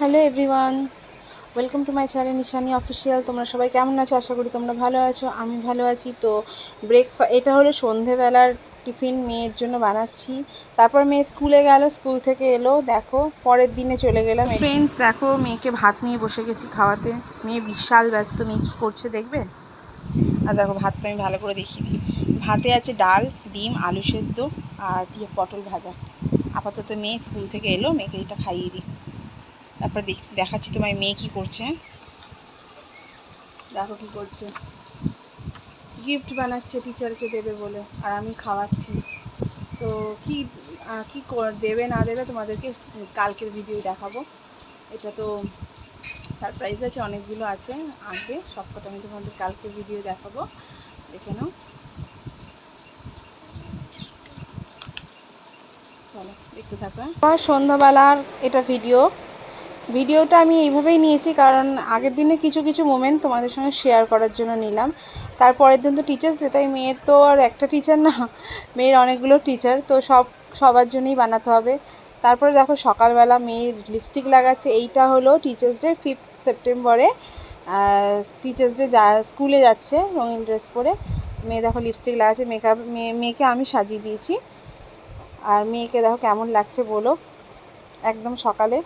Hello everyone, welcome to my channel Nishani official. তোমরা সবাই কেমন আছো? আশা করি তোমরা ভালো আছো, আমি ভালো আছি। তো ব্রেকফা এটা হলো সন্ধেবেলার টিফিন মেয়ের জন্য বানাচ্ছি। তারপর মেয়ে স্কুলে গেল, স্কুল থেকে এলো, দেখো, পরের দিনে চলে গেলাম। ফ্রেন্ডস দেখো, মেয়েকে ভাত নিয়ে বসে গেছি খাওয়াতে। মেয়ে বিশাল ব্যস্ত, মেয়ে কী করছে দেখবে? আর দেখো, ভাতটা আমি ভালো করে দিই। ভাতে আছে ডাল, ডিম, আলু সেদ্ধ আর ইয়ে পটল ভাজা। আপাতত মেয়ে স্কুল থেকে এলো, মেয়েকে এটা খাইয়ে দিই। তারপর দেখ দেখাচ্ছি তোমার মেয়ে কি করছে। দেখো কি করছে। গিফট বানাচ্ছে টিচারকে দেবে বলে আর আমি খাওয়াচ্ছি। তো কি কি কর- দেবে না দেবে তোমাদেরকে কালকের ভিডিও দেখাবো। এটা তো সারপ্রাইজ আছে অনেকগুলো আছে আসবে সবকটা আমি তোমাদের কালকের ভিডিও দেখাবো। দেখে নাও। চলো দেখতে থাকো হ্যাঁ। সন্ধ্যাবেলার এটা ভিডিও ভিডিওটা আমি এইভাবেই নিয়েছি কারণ আগের দিনে কিছু কিছু মোমেন্ট তোমাদের সঙ্গে শেয়ার করার জন্য নিলাম। তারপরের দিন তো টিচার্স ডে তাই মেয়ের তো আর একটা টিচার না, মেয়ের অনেকগুলো টিচার তো সব, সবার জন্যই বানাতে হবে। তারপরে দেখো সকালবেলা মেয়ের লিপস্টিক লাগাচ্ছে, এইটা হলো টিচার্স ডে ফিফথ সেপ্টেম্বরে টিচার্স ডে যা স্কুলে যাচ্ছে, রঙিন ড্রেস পরে। মেয়ে দেখো লিপস্টিক লাগাচ্ছে মেকআপ মেয়ে, মেয়েকে আমি সাজিয়ে দিয়েছি। আর মেয়েকে দেখো কেমন লাগছে বলো। একদম সকালে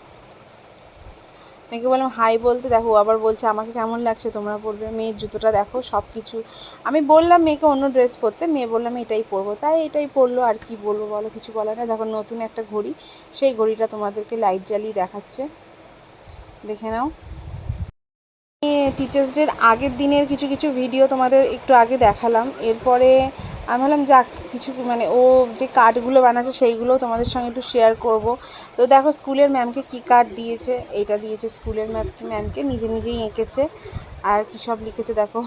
মেয়েকে বললাম, হাই বলতে, দেখো আবার বলছে, আমাকে কেমন লাগছে তোমরা পরবে, মেয়ের জুতোটা দেখো সব কিছু আমি বললাম, মেয়েকে অন্য ড্রেস পরতে। মেয়ে বললাম এটাই পরবো। তাই এটাই পরলো, আর কি বলব বলো, কিছু বলার না দেখো, নতুন একটা ঘড়ি, সেই ঘড়িটা তোমাদেরকে লাইট জ্বালিয়ে দেখাচ্ছে। দেখে নাও। টিচার্স ডের আগের দিনের কিছু কিছু ভিডিও তোমাদের একটু আগে দেখালাম। এরপরে আমি ভাবলাম, যাক, কিছু মানে ও যে কার্ডগুলো বানাচ্ছে সেইগুলোও তোমাদের সঙ্গে একটু শেয়ার করব। তো দেখো, স্কুলের ম্যামকে কী কার্ড দিয়েছে? এটা দিয়েছে স্কুলের ম্যাম ম্যামকে নিজে নিজেই এঁকেছে। আর কী সব লিখেছে দেখো।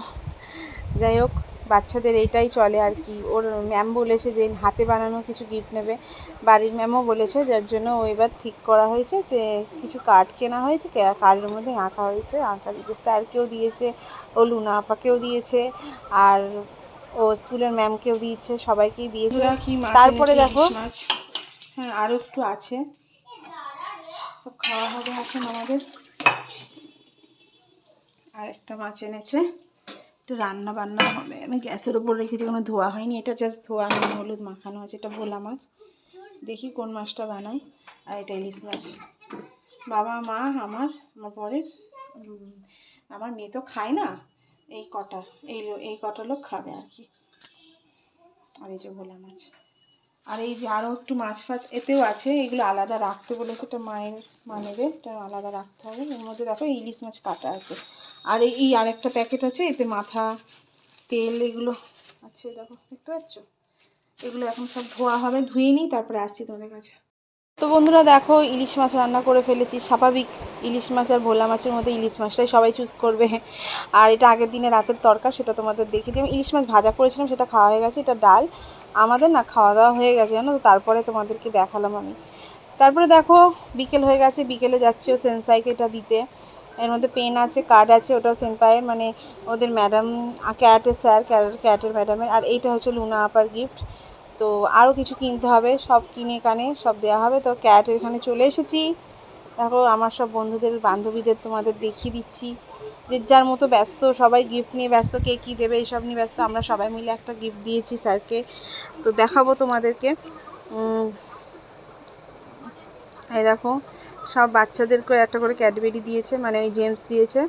যাই হোক, বাচ্চাদের এইটাই চলে আর কি। ওর ম্যাম বলেছে যে হাতে বানানো কিছু গিফট নেবে। বাড়ির ম্যামও বলেছে, যার জন্য ও এবার ঠিক করা হয়েছে যে কিছু কার্ড কেনা হয়েছে কার্ডের মধ্যে আঁকা হয়েছে। আঁকা দিয়েছে স্যারকেও দিয়েছে, ও লুনা আপাকেও দিয়েছে। আর ও স্কুলের ম্যামকেও দিয়েছে সবাইকেই দিয়েছে। তারপরে দেখো। হ্যাঁ আরও একটু আছে। সব খাওয়া হবে এখন আমাদের। আর একটা মাছ এনেছে। একটু রান্না বান্না হবে। আমি গ্যাসের ওপর রেখেছি কোনো ধোয়া হয়নি। এটা জাস্ট ধোয়া নুন হলুদ মাখানো আছে এটা ভোলা মাছ। দেখি কোন মাছটা বানাই। আর এটা ইলিশ মাছ। বাবা মা আমার আমার পরের। আমার মেয়ে তো খায় না। এই কটা, এই এই কটা লোক খাবে আর কি। আর এই যে ভোলা মাছ। আর এই যে আরও একটু মাছ ফাছ এতেও আছে, এগুলো আলাদা রাখতে বলেছে এটা মায়ের মা নেবে এটা আলাদা রাখতে হবে। এর মধ্যে দেখো ইলিশ মাছ কাটা আছে। আর এই আরেকটা প্যাকেট আছে, এতে মাথা, তেল এগুলো আছে, দেখো, দেখতে পাচ্ছ? এগুলো এখন সব ধোয়া হবে, ধুয়ে নিই, তারপরে আসছি তোমাদের কাছে। তো বন্ধুরা দেখো, ইলিশ মাছ রান্না করে ফেলেছি। স্বাভাবিক ইলিশ মাছ আর ভোলা মাছের মধ্যে ইলিশ মাছটাই সবাই চুজ করবে। আর এটা আগের দিনে রাতের তরকা সেটা তোমাদের দেখিয়ে দিই। আমি ইলিশ মাছ ভাজা করেছিলাম, সেটা খাওয়া হয়ে গেছে। এটা ডাল, আমাদের না খাওয়া দাওয়া হয়ে গেছে, জানো তো? তারপরে তোমাদেরকে দেখালাম আমি। তারপরে দেখো, বিকেল হয়ে গেছে। বিকেলে যাচ্ছে ও সেন্সাইকে এটা দিতে। এর মধ্যে পেন আছে, কার্ড আছে, ওটাও সেনপায়ের। মানে ওদের ম্যাডাম ক্যাটের স্যার ক্যাটের ম্যাডামের। আর এইটা হচ্ছে লুনা আপার গিফট তো আরও কিছু কিনতে হবে, সব কিনে কানে সব দেওয়া হবে। তো ক্যাটের এখানে চলে এসেছি। দেখো, আমার সব বন্ধুদের, বান্ধবীদের তোমাদের দেখিয়ে দিচ্ছি। যে যার মতো ব্যস্ত, সবাই গিফট নিয়ে ব্যস্ত, কে কী দেবে, এইসব নিয়ে ব্যস্ত। আমরা সবাই মিলে একটা গিফট দিয়েছি স্যারকে তো দেখাবো তোমাদেরকে। এই দেখো, সব বাচ্চাদের করে একটা করে ক্যাডবেরি দিয়েছে মানে ওই জেমস দিয়েছে।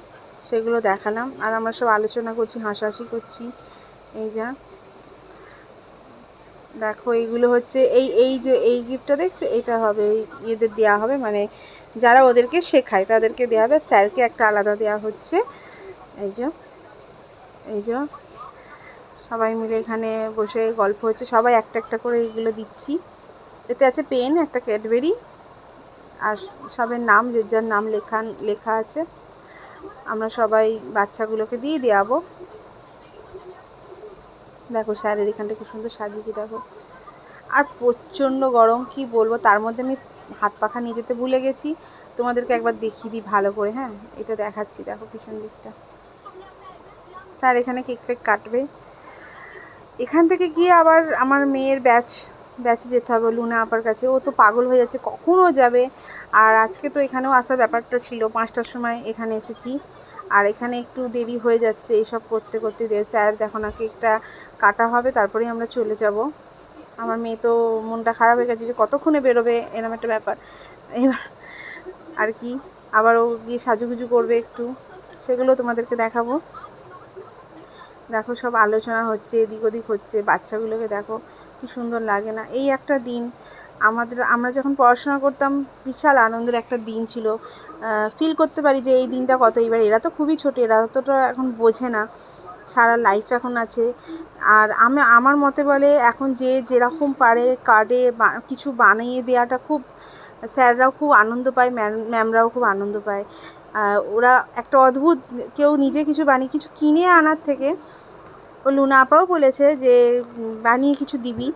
সেগুলো দেখালাম। আর আমরা সব আলোচনা করছি, হাসাহাসি করছি। এই যা। দেখো, এইগুলো হচ্ছে, এই এই যে, এই গিফটটা দেখছ, এটা হবে এই এদের দেওয়া হবে মানে যারা ওদেরকে শেখায়, তাদেরকে দেওয়া হবে। স্যারকে একটা আলাদা দেওয়া হচ্ছে। এই যে এই যে, সবাই মিলে এখানে বসে গল্প হচ্ছে। সবাই একটা একটা করে এইগুলো দিচ্ছি। এতে আছে পেন, একটা ক্যাডবেরি, আর সবের নাম, যে যার নাম লেখা লেখা আছে, আমরা সবাই বাচ্চাগুলোকে দিয়ে দেওয়াবো দেখো, স্যারের এখানটা খুব সুন্দর সাজিয়েছি, দেখো। আর প্রচণ্ড গরম, কি বলব? তার মধ্যে আমি হাত পাখা নিয়ে যেতে ভুলে গেছি। তোমাদেরকে একবার দেখিয়ে দিই ভালো করে হ্যাঁ? এটা দেখাচ্ছি, দেখো পিছন দিকটা। স্যার, এখানে কেক ফেক কাটবে। এখান থেকে গিয়ে আবার আমার মেয়ের ব্যাচ, ব্যাচে যেতে হবে, লুনা আপার কাছে। ও তো পাগল হয়ে যাচ্ছে কখনও যাবে? আর আজকে তো এখানেও আসার ব্যাপারটা ছিল, পাঁচটার সময় এখানে এসেছি। আর এখানে একটু দেরি হয়ে যাচ্ছে, এইসব করতে করতে স্যার, দেখো না, কেকটা কাটা হবে, তারপরেই আমরা চলে যাব। আমার মেয়ে তো মনটা খারাপ হয়ে গেছে যে কতক্ষণে বেরোবে, এরম একটা ব্যাপার। এবার আর কি আবার ও গিয়ে সাজুগুজু করবে একটু, সেগুলো তোমাদেরকে দেখাবো। দেখো সব আলোচনা হচ্ছে, এদিক ওদিক হচ্ছে, বাচ্চাগুলোকে দেখো, কি সুন্দর লাগে না। এই একটা দিন, আমাদের, আমরা যখন পড়াশোনা করতাম, বিশাল আনন্দের একটা দিন ছিল। ফিল করতে পারি যে এই দিনটা কত, এবার এরা তো খুবই ছোটো, এরা অতটা এখন বোঝে না। সারা লাইফ এখন আছে। আর আমি, আমার মতে বলে এখন যে যেরকম পারে কার্ডে কিছু বানিয়ে দেওয়াটা খুব স্যাররাও খুব আনন্দ পায় ম্যাম ম্যামরাও খুব আনন্দ পায়। ওরা একটা অদ্ভুত, কেউ নিজে কিছু বানিয়ে, কিছু কিনে আনার থেকে ও লুনা আপাও বলেছে যে বানিয়ে কিছু দিবি।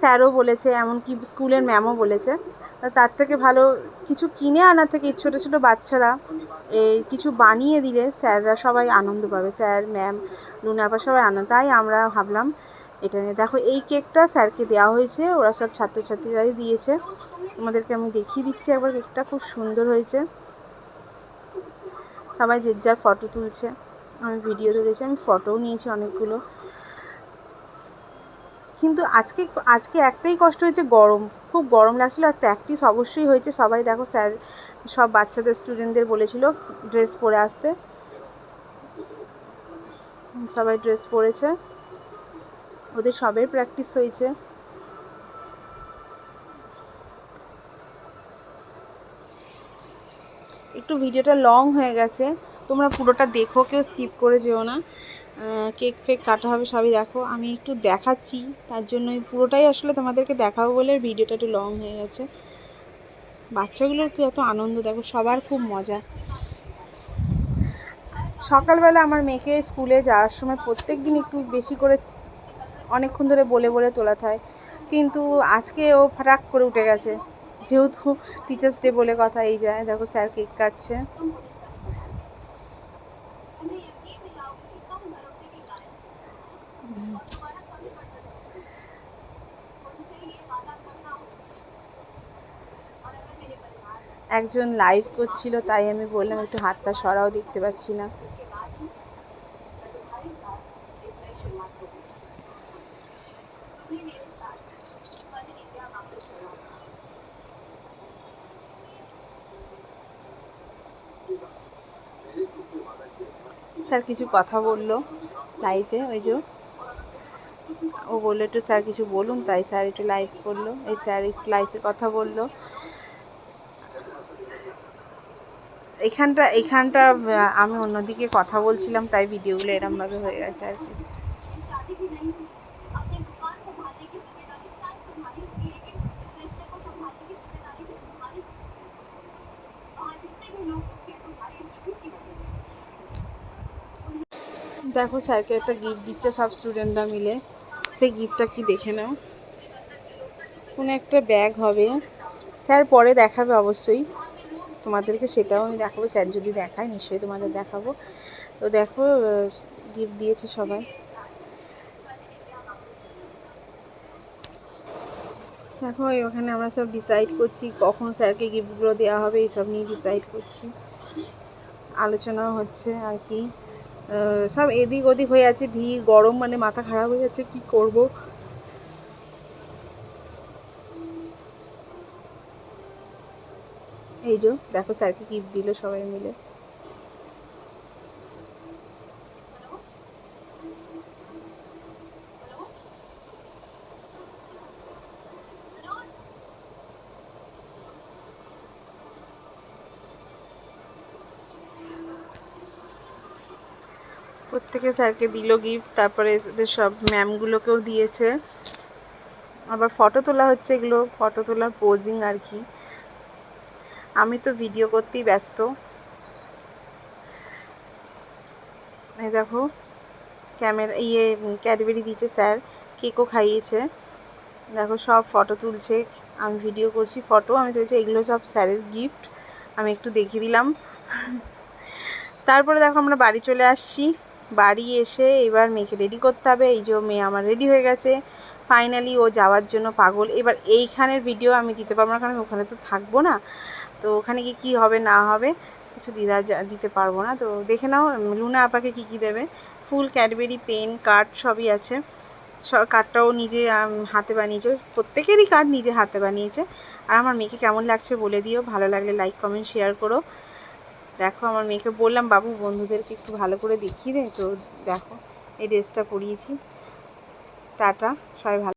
স্যারও বলেছে, এমনকি স্কুলের ম্যামও বলেছে। তার থেকে ভালো কিছু কিনে আনার থেকে, ছোটো ছোটো বাচ্চারা এই কিছু বানিয়ে দিলে স্যাররা সবাই আনন্দ পাবে। স্যার, ম্যাম, লুনা আপা সবাই আনন্দ, তাই আমরা ভাবলাম এটা নিয়ে। দেখো, এই কেকটা স্যারকে দেওয়া হয়েছে, ওরা সব ছাত্রছাত্রীরাই দিয়েছে। তোমাদেরকে আমি দেখিয়ে দিচ্ছি একবার, কেকটা খুব সুন্দর হয়েছে। সবাই যে যার ফটো তুলছে। আমি ভিডিও তুলেছি, আমি ফটোও নিয়েছি অনেকগুলো। কিন্তু আজকে আজকে একটাই কষ্ট হয়েছে গরম। খুব গরম লাগছিল আর প্র্যাকটিস অবশ্যই হয়েছে। সবাই দেখো স্যার, সব বাচ্চাদের স্টুডেন্টদের বলেছিল ড্রেস পরে আসতে। সবাই ড্রেস পরেছে। ওদের সবের প্র্যাকটিস হয়েছে। একটু ভিডিওটা লং হয়ে গেছে। তোমরা পুরোটা দেখো, কেউ স্কিপ করে যেও না। কেক ফেক কাটা হবে সবই দেখো। আমি একটু দেখাচ্ছি, তার জন্য পুরোটাই আসলে তোমাদেরকে দেখাবো বলে ভিডিওটা একটু লং হয়ে গেছে। বাচ্চাগুলোর কি অত আনন্দ, দেখো সবার খুব মজা। সকালবেলা আমার মেয়েকে স্কুলে যাওয়ার সময় প্রত্যেক দিন একটু বেশি করে অনেকক্ষণ ধরে বলে বলে তোলা হয় কিন্তু আজকে ও ফাটাক করে উঠে গেছে। যেহেতু টিচার্স ডে বলে কথা, এই যায় দেখো স্যার কেক কাটছে। একজন লাইভ করছিল, তাই আমি বললাম একটু হাতটা সরাও, দেখতে পাচ্ছি না। স্যার কিছু কথা বলল লাইভে ওই যে ও বলল একটু স্যার কিছু বলুন, তাই স্যার একটু লাইভ করল। এই স্যার একটু লাইভে কথা বলল। এখানটা এখানটা আমি অন্যদিকে কথা বলছিলাম, তাই ভিডিওগুলো এরমভাবে হয়ে গেছে আর কি। দেখো স্যারকে একটা গিফট দিচ্ছে সব স্টুডেন্টরা মিলে। সেই গিফটটা কি দেখে নাও। কোনো একটা ব্যাগ হবে। স্যার পরে দেখাবে অবশ্যই। তোমাদেরকে সেটাও আমি দেখাবো। স্যার যদি দেখায়, নিশ্চয়ই তোমাদের দেখাবো। তো দেখো গিফট দিয়েছে সবাই। দেখো, ওখানে আমরা সব ডিসাইড করছি কখন স্যারকে গিফটগুলো দেওয়া হবে এইসব নিয়ে ডিসাইড করছি। আলোচনাও হচ্ছে আর কি। সব এদিক ওদিক হয়ে আছে ভিড়, গরম মানে মাথা খারাপ হয়ে যাচ্ছে, কি করব? এই যে দেখো স্যারকে গিফট দিল সবাই মিলে। প্রত্যেকে স্যারকে দিল গিফট তারপরে এদের সব ম্যামগুলোকেও দিয়েছে। আবার ফটো তোলা হচ্ছে এগুলো ফটো তোলার পোজিং আর কি। আমি তো ভিডিও করতেই ব্যস্ত। এই দেখো ক্যামেরা ইয়ে ক্যাডবেরি দিয়েছে স্যার কেকও খাইয়েছে। দেখো, সব ফটো তুলছে। আমি ভিডিও করছি ফটো আমি চলছি এগুলো সব স্যারের গিফট আমি একটু দেখিয়ে দিলাম। তারপরে দেখো, আমরা বাড়ি চলে আসছি। বাড়ি এসে এবার মেয়েকে রেডি করতে হবে। এই যে মেয়ে আমার রেডি হয়ে গেছে। ফাইনালি ও যাওয়ার জন্য পাগল। এবার এইখানের ভিডিও আমি দিতে পারব না, কারণ ওখানে তো থাকব না। তো ওখানে গিয়ে কী হবে, না হবে কিছু দিদা দিতে পারব না। তো দেখে নাও লুনা আপাকে কী কী দেবে। ফুল, ক্যাডবেরি, পেন, কার্ড সবই আছে। সব কার্ডটাও নিজে হাতে বানিয়েছে। প্রত্যেকেরই কার্ড নিজে হাতে বানিয়েছে। আর আমার মেয়েকে কেমন লাগছে বলে দিও। ভালো লাগলে লাইক কমেন্ট শেয়ার করো। দেখো, আমার মেয়েকে বললাম, বাবু, বন্ধুদেরকে একটু ভালো করে দেখিয়ে দে। তো দেখো, এই ড্রেসটা পরিয়েছি। টাটা, সবাই ভালো